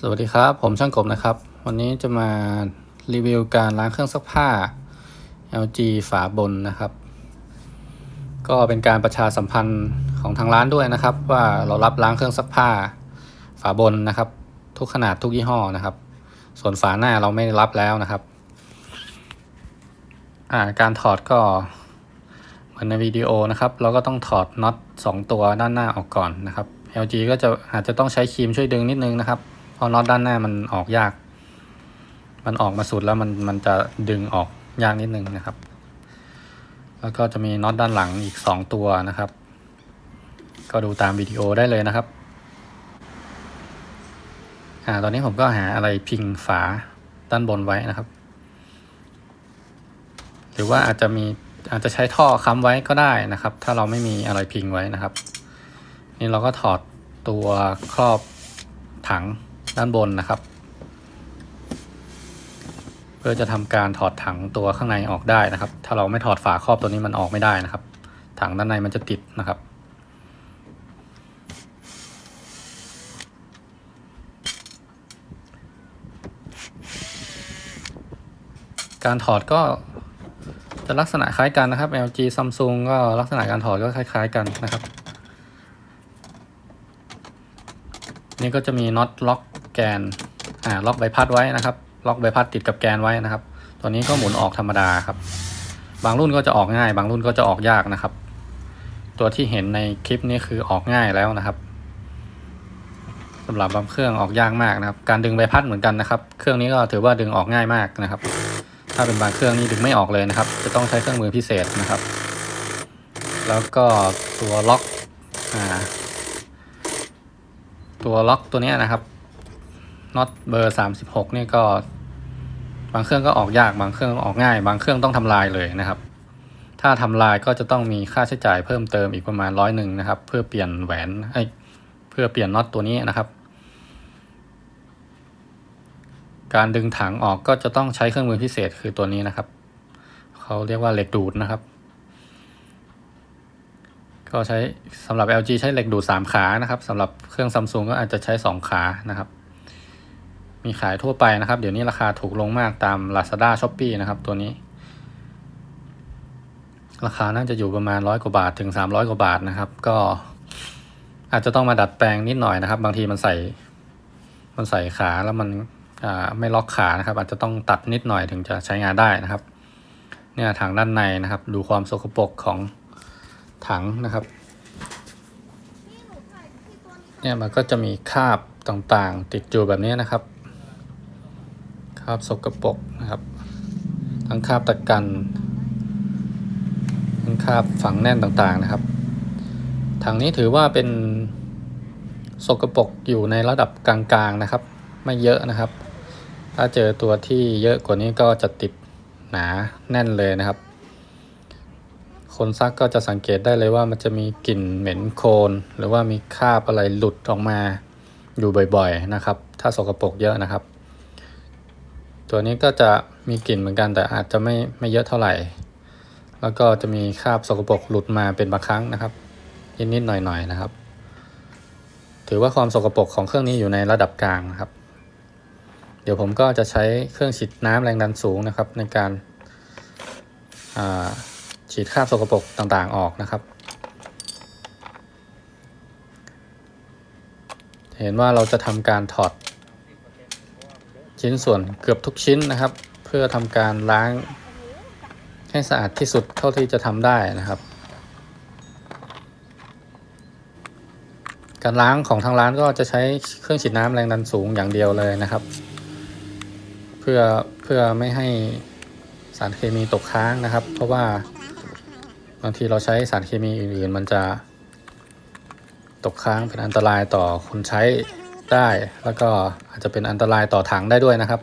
สวัสดีครับ ผมช่างกบนะครับ วันนี้จะมารีวิวการล้างเครื่องซักผ้า LG ฝาบนนะครับ ก็เป็นการประชาสัมพันธ์ของทางร้านด้วยนะครับ ว่าเรารับล้างเครื่องซักผ้า ฝาบนนะครับ ทุกขนาดทุกยี่ห้อนะครับ ส่วนฝาหน้าเราไม่รับแล้วนะครับาการถอดก็เหมือนในวิดีโอนะครับ เราก็ต้องถอดน็อต2ตัวด้านหน้าออกก่อนนะครับ LG ก็จะอาจจะต้องใช้ครีมช่วยดึงนิดนึงนะครับ เพราะน็อตด้านหน้ามันออกยาก มันออกมาสุดแล้วมันมันจะดึงออกยากนิดนึงนะครับ แล้วก็จะมีน็อตด้านหลังอีก 2 ตัวนะครับ ก็ดูตามวิดีโอได้เลยนะครับ อ่า ตอนนี้ผมก็หาอะไรพิงฝาด้านบนไว้นะครับ หรือว่าอาจจะมีอาจจะใช้ท่อค้ำไว้ก็ได้นะครับ ถ้าเราไม่มีอะไรพิงไว้นะครับ นี่เราก็ถอดตัวครอบถัง ด้านบนนะครับ เพื่อจะทำการถอดถังตัวข้างในออกได้นะครับ ถ้าเราไม่ถอดฝาครอบตัวนี้มันออกไม่ได้นะครับ ถังด้านในมันจะติดนะครับการถอดก็จะลักษณะคล้ายกันนะครับ LG Samsung ก็ลักษณะการถอดก็คล้าย ๆกันนะครับ นี่ก็จะมีน็อตล็อก แกนอ่าล็อกใบพัดไว้นะครับล็อกใบพัดติดกับแกนไว้นะครับ ตัวนี้ก็หมุนออกธรรมดาครับ บางรุ่นก็จะออกง่าย บางรุ่นก็จะออกยากนะครับ ตัวที่เห็นในคลิปนี้คือออกง่ายแล้วนะครับสำหรับบางเครื่องออกยากมากนะครับ การดึงใบพัดเหมือนกันนะครับ เครื่องนี้ก็ถือว่าดึงออกง่ายมากนะครับ ถ้าเป็นบางเครื่องนี่ดึงไม่ออกเลยนะครับ จะต้องใช้เครื่องมือพิเศษนะครับ แล้วก็ตัวล็อกอ่าตัวล็อกตัวนี้นะครับ น็อตเบอร์สามสิบหกนี่ก็ บางเครื่องก็ออกยากบางเครื่องออกง่าย บางเครื่องต้องทำลายเลยนะครับ ถ้าทำลายก็จะต้องมีค่าใช้จ่ายเพิ่มเติมอีกประมาณร้อยหนึ่งนะครับ เพื่อเปลี่ยนแหวนไอ้เพื่อเปลี่ยนน็อตตัวนี้นะครับ การดึงถังออกก็จะต้องใช้เครื่องมือพิเศษคือตัวนี้นะครับเขาเรียกว่าเหล็กดูดนะครับก็ใช้สำหรับ LG ใช้เหล็กดูด 3 ขานะครับสำหรับเครื่องซัมซุงก็อาจจะใช้ 2 ขานะครับ มีขายทั่วไปนะครับ เดี๋ยวนี้ราคาถูกลงมากตาม Lazada Shopee นะครับ ตัวนี้ ราคาน่าจะอยู่ประมาณร้อยกว่าบาทถึง300กว่าบาทนะครับ ก็อาจจะต้องมาดัดแปลงนิดหน่อยนะครับ บางทีมันใส่ มันใส่ขาแล้วมันอ่าไม่ล็อกขานะครับ อาจจะต้องตัดนิดหน่อยถึงจะใช้งานได้นะครับ เนี่ยถังด้านในนะครับ ดูความสกปรกของถังนะครับเนี่ยมันก็จะมีคราบต่างๆ ติดอยู่แบบนี้นะครับ คราบสกปรกนะครับ ทั้งคราบตะกันทั้งคราบฝังแน่นต่างๆนะครับถังนี้ถือว่าเป็นสกปรกอยู่ในระดับกลางๆนะครับ ไม่เยอะนะครับ ถ้าเจอตัวที่เยอะกว่านี้ก็จะติดหนาแน่นเลยนะครับ คนซักก็จะสังเกตได้เลยว่ามันจะมีกลิ่นเหม็นโคลนหรือว่ามีคราบอะไรหลุดออกมาอยู่บ่อยๆนะครับ ถ้าสกปรกเยอะนะครับ ตัวนี้ก็จะมีกลิ่นเหมือนกันแต่อาจจะไม่ไม่เยอะเท่าไหร่ แล้วก็จะมีคราบสกปรกหลุดมาเป็นบางครั้งนะครับ นิดๆหน่อยๆนะครับ ถือว่าความสกปรกของเครื่องนี้อยู่ในระดับกลางนะครับ เดี๋ยวผมก็จะใช้เครื่องฉีดน้ำแรงดันสูงนะครับ ในการาฉีดคราบสกปรกต่างๆออกนะครับ เห็นว่าเราจะทำการถอด ชิ้นส่วนเกือบทุกชิ้นนะครับ เพื่อทำการล้าง ให้สะอาดที่สุดเท่าที่จะทำได้นะครับ การล้างของทางร้านก็จะใช้เครื่องฉีดน้ำแรงดันสูงอย่างเดียวเลยนะครับ เพื่อเพื่อไม่ให้สารเคมีตกค้างนะครับ เพราะว่าบางทีเราใช้สารเคมีอื่น ๆ มันจะตกค้างเป็นอันตรายต่อคนใช้ ได้ แล้วก็อาจจะเป็นอันตรายต่อถังได้ด้วยนะครับ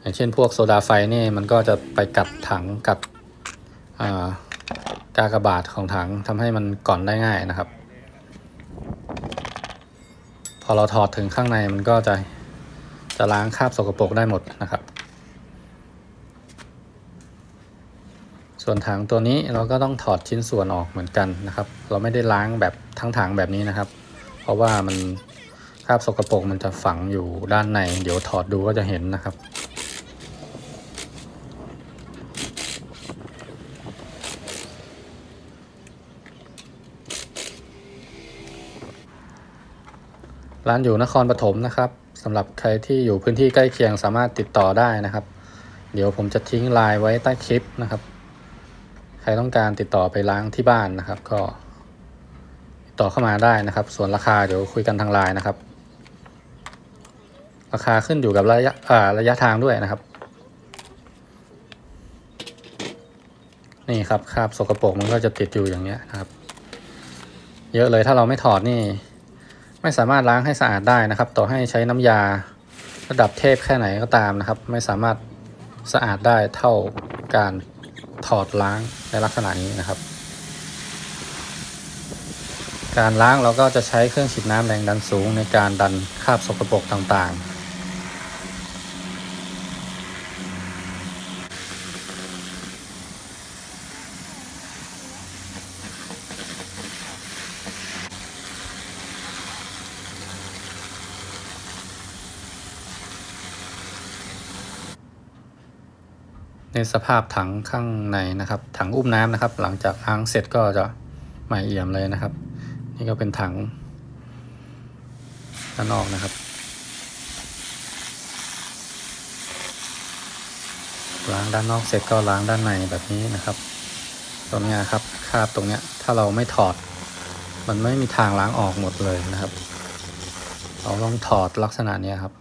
อย่างเช่นพวกโซดาไฟนี่มันก็จะไปกัดถังกัดอ่ากากบาทของถังทำให้มันก่อนได้ง่ายนะครับ พอเราถอดถึงข้างในมันก็จะจะล้างคราบสกปรกได้หมดนะครับ ส่วนถังตัวนี้เราก็ต้องถอดชิ้นส่วนออกเหมือนกันนะครับ เราไม่ได้ล้างแบบทั้งถังแบบนี้นะครับ เพราะว่ามัน ราบสกปรกมันจะฝังอยู่ด้านใน เดี๋ยวถอดดูก็จะเห็นนะครับ ร้านอยู่นครปฐมนะครับสำหรับใครที่อยู่พื้นที่ใกล้เคียงสามารถติดต่อได้นะครับ เดี๋ยวผมจะทิ้งไลน์ไว้ใต้คลิปนะครับ ใครต้องการติดต่อไปล้างที่บ้านนะครับ ก็ติดต่อเข้ามาได้นะครับ ส่วนราคาเดี๋ยวคุยกันทางไลน์นะครับ ราคาขึ้นอยู่กับระยะระยะทางด้วยนะครับ นี่ครับคราบสกปรกมันก็จะติดอยู่อย่างเงี้ยนะครับ เยอะเลยถ้าเราไม่ถอดนี่ ไม่สามารถล้างให้สะอาดได้นะครับ ต่อให้ใช้น้ำยาระดับเทพแค่ไหนก็ตามนะครับ ไม่สามารถสะอาดได้เท่าการถอดล้างในลักษณะนี้นะครับ การล้างเราก็จะใช้เครื่องฉีดน้ำแรงดันสูงในการดันคราบสกปรกต่างๆ ในสภาพถังข้างในนะครับ ถังอุ้มน้ำนะครับ หลังจากล้างเสร็จก็จะใหม่เอี่ยมเลยนะครับ นี่ก็เป็นถังด้านนอกนะครับ ล้างด้านนอกเสร็จก็ล้างด้านในแบบนี้นะครับ ตรงนี้ครับคราบตรงเนี้ยถ้าเราไม่ถอด มันไม่มีทางล้างออกหมดเลยนะครับ เราต้องถอดลักษณะนี้ครับ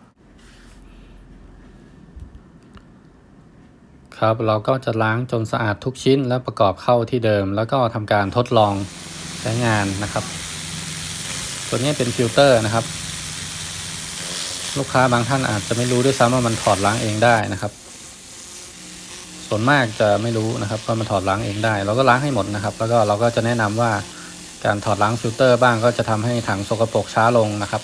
ครับ เราก็จะล้างจนสะอาดทุกชิ้น แล้วประกอบเข้าที่เดิม แล้วก็ทำการทดลองใช้งานนะครับ ตัวนี้เป็นฟิลเตอร์นะครับ ลูกค้าบางท่านอาจจะไม่รู้ด้วยซ้ำว่ามันถอดล้างเองได้นะครับ ส่วนมากจะไม่รู้นะครับว่ามันถอดล้างเองได้ เราก็ล้างให้หมดนะครับ แล้วก็เราก็จะแนะนำว่าการถอดล้างฟิลเตอร์บ้างก็จะทำให้ถังสกปรกช้าลงนะครับ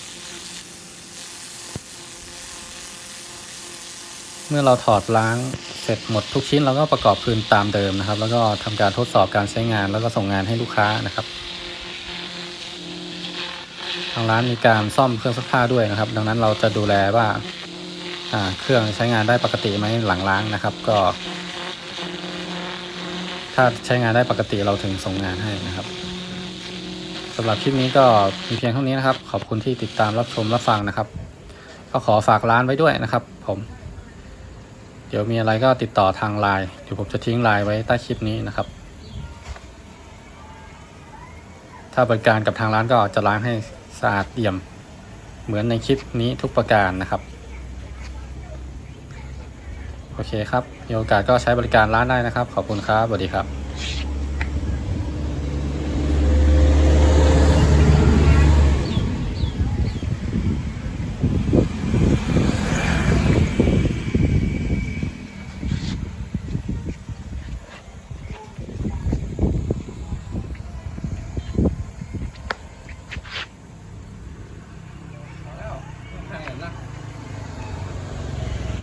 เมื่อเราถอดล้างเสร็จหมดทุกชิ้นเราก็ประกอบคืนตามเดิมนะครับ แล้วก็ทำการทดสอบการใช้งานแล้วก็ส่งงานให้ลูกค้านะครับทางร้านมีการซ่อมเครื่องซักผ้าด้วยนะครับ ดังนั้นเราจะดูแลว่าอ่าเครื่องใช้งานได้ปกติไหมหลังล้างนะครับ ก็ ถ้าใช้งานได้ปกติเราถึงส่งงานให้นะครับสำหรับคลิปนี้ก็มีเพียงเท่านี้นะครับ ขอบคุณที่ติดตามรับชมรับฟังนะครับ ก็ขอฝากร้านไว้ด้วยนะครับ ผม เดี๋ยวมีอะไรก็ติดต่อทางไลน์เดี๋ยวผมจะทิ้งไลน์ไว้ใต้คลิปนี้นะครับ ถ้าบริการกับทางร้านก็จะล้างให้สะอาดเอี่ยม เหมือนในคลิปนี้ทุกประการนะครับ โอเคครับมีโอกาสก็ใช้บริการร้านได้นะครับ ขอบคุณครับสวัสดีครับ